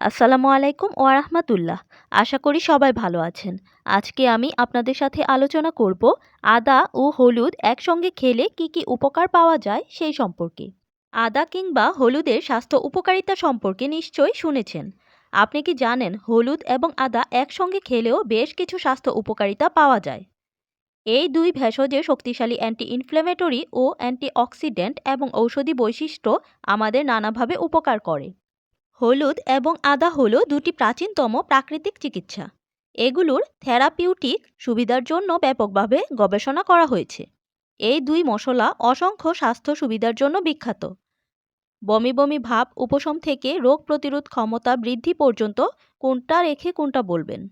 আসসালামু আলাইকুম ওয়া রাহমাতুল্লাহ। আশা করি সবাই ভালো আছেন। আজকে আমি আপনাদের সাথে আলোচনা করব আদা ও হলুদ একসঙ্গে খেলে কি কি উপকার পাওয়া যায় সেই সম্পর্কে। আদা কিংবা হলুদের স্বাস্থ্য উপকারিতা সম্পর্কে নিশ্চয়ই শুনেছেন। আপনি কি জানেন হলুদ এবং আদা একসঙ্গে খেলেও বেশ কিছু স্বাস্থ্য উপকারিতা পাওয়া যায়? এই দুই ভেষজের শক্তিশালী অ্যান্টি ইনফ্ল্যামেটরি ও অ্যান্টিঅক্সিডেন্ট এবং ঔষধি বৈশিষ্ট্য আমাদের নানাভাবে উপকার করে। হলুদ এবং আদা হলো দুটি প্রাচীনতম প্রাকৃতিক চিকিৎসা। এগুলোর থেরাপিউটিক সুবিধার জন্য ব্যাপকভাবে গবেষণা করা হয়েছে। এই দুই মশলা অসংখ্য স্বাস্থ্য সুবিধার জন্য বিখ্যাত। বমি বমি ভাব উপশম থেকে রোগ প্রতিরোধ ক্ষমতা বৃদ্ধি পর্যন্ত কোনটা রেখে কোনটা বলবেন?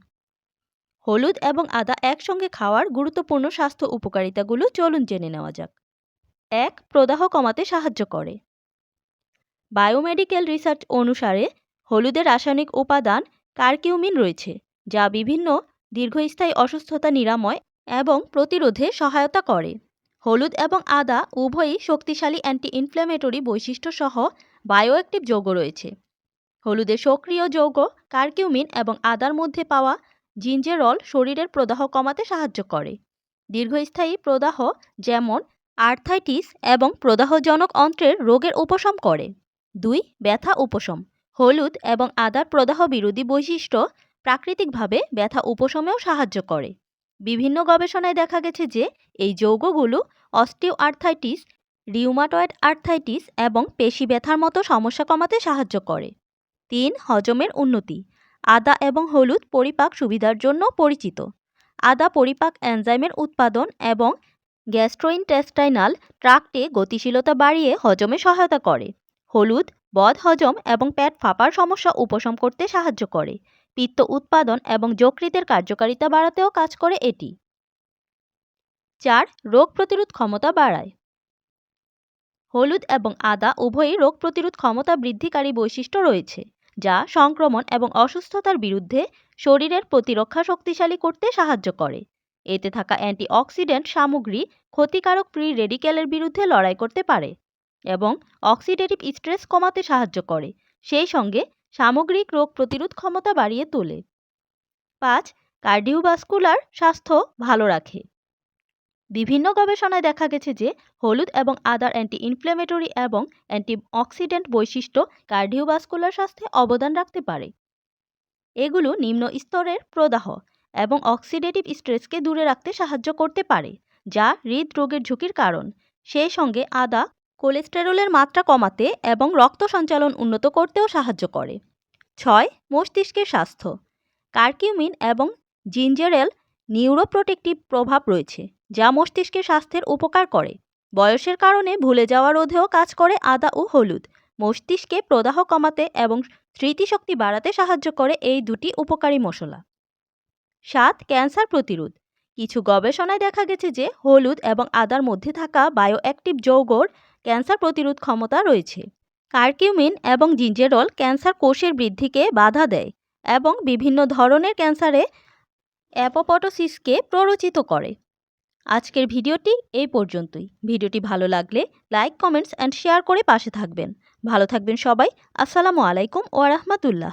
হলুদ এবং আদা একসঙ্গে খাওয়ার গুরুত্বপূর্ণ স্বাস্থ্য উপকারিতাগুলো চলুন জেনে নেওয়া যাক। এক, প্রদাহ কমাতে সাহায্য করে। বায়োমেডিক্যাল রিসার্চ অনুসারে হলুদের রাসায়নিক উপাদান কারকিউমিন রয়েছে, যা বিভিন্ন দীর্ঘস্থায়ী অসুস্থতা নিরাময় এবং প্রতিরোধে সহায়তা করে। হলুদ এবং আদা উভয়ই শক্তিশালী অ্যান্টি ইনফ্ল্যামেটরি বৈশিষ্ট্য সহ বায়োঅ্যাক্টিভ যৌগ রয়েছে। হলুদের সক্রিয় যৌগ কারকিউমিন এবং আদার মধ্যে পাওয়া জিঞ্জেরল শরীরের প্রদাহ কমাতে সাহায্য করে। দীর্ঘস্থায়ী প্রদাহ যেমন আর্থাইটিস এবং প্রদাহজনক অন্ত্রের রোগের উপশম করে। দুই, ব্যথা উপশম। হলুদ এবং আদার প্রদাহ বিরোধী বৈশিষ্ট্য প্রাকৃতিকভাবে ব্যথা উপশমেও সাহায্য করে। বিভিন্ন গবেষণায় দেখা গেছে যে এই যৌগগুলো অস্টিও আর্থাইটিস রিউমাটয়েড আর্থাইটিস এবং পেশি ব্যথার মতো সমস্যা কমাতে সাহায্য করে। তিন, হজমের উন্নতি। আদা এবং হলুদ পরিপাক সুবিধার জন্য পরিচিত। আদা পরিপাক এনজাইমের উৎপাদন এবং গ্যাস্ট্রোইনটেস্টাইনাল ট্রাক্টে গতিশীলতা বাড়িয়ে হজমে সহায়তা করে। হলুদ, বদ হজম এবং পেট ফাঁপার সমস্যা উপশম করতে সাহায্য করে। পিত্ত উৎপাদন এবং যকৃতের কার্যকারিতা বাড়াতেও কাজ করে এটি। চার, রোগ প্রতিরোধ ক্ষমতা বাড়ায়। হলুদ এবং আদা উভয়ই রোগ প্রতিরোধ ক্ষমতা বৃদ্ধিকারী বৈশিষ্ট্য রয়েছে, যা সংক্রমণ এবং অসুস্থতার বিরুদ্ধে শরীরের প্রতিরক্ষা শক্তিশালী করতে সাহায্য করে। এতে থাকা অ্যান্টিঅক্সিডেন্ট সামগ্রী ক্ষতিকারক প্রি রেডিক্যালের বিরুদ্ধে লড়াই করতে পারে। এবং অক্সিডেটিভ স্ট্রেস কমাতে সাহায্য করে, সেই সঙ্গে সামগ্রিক রোগ প্রতিরোধ ক্ষমতা বাড়িয়ে তোলে। পাঁচ, কার্ডিওভাস্কুলার স্বাস্থ্য ভালো রাখে। বিভিন্ন গবেষণায় দেখা গেছে যে, হলুদ এবং আদার অ্যান্টি ইনফ্ল্যামেটরি এবং অ্যান্টি অক্সিডেন্ট বৈশিষ্ট্য কার্ডিওভাস্কুলার স্বাস্থ্যে অবদান রাখতে পারে। এগুলো নিম্ন স্তরের প্রদাহ এবং অক্সিডেটিভ স্ট্রেসকে দূরে রাখতে সাহায্য করতে পারে, যা হৃদরোগের ঝুঁকির কারণ। সেই সঙ্গে আদা কোলেস্টেরলের মাত্রা কমাতে এবং রক্ত সঞ্চালন উন্নত করতেও সাহায্য করে। ছয়, মস্তিষ্কের স্বাস্থ্য। কার্কিউমিন এবং জিঞ্জারেল নিউরোপ্রোটেক্টিভ প্রভাব রয়েছে, যা মস্তিষ্কের স্বাস্থ্যের উপকার করে। বয়সের কারণে ভুলে যাওয়া রোধেও কাজ করে আদা ও হলুদ। মস্তিষ্কে প্রদাহ কমাতে এবং স্মৃতিশক্তি বাড়াতে সাহায্য করে এই দুটি উপকারী মশলা। সাত, ক্যান্সার প্রতিরোধ। কিছু গবেষণায় দেখা গেছে যে হলুদ এবং আদার মধ্যে থাকা বায়োঅ্যাক্টিভ যৌগর ক্যান্সার প্রতিরোধ ক্ষমতা রয়েছে। কার্কিউমিন এবং জিঞ্জেরল ক্যান্সার কোষের বৃদ্ধিকে বাধা দেয় এবং বিভিন্ন ধরনের ক্যান্সারে অ্যাপোপটোসিসকে প্ররোচিত করে। আজকের ভিডিওটি এই পর্যন্তই। ভিডিওটি ভালো লাগলে লাইক, কমেন্টস অ্যান্ড শেয়ার করে পাশে থাকবেন। ভালো থাকবেন সবাই। আসসালামু আলাইকুম ওয়া রাহমাতুল্লাহ।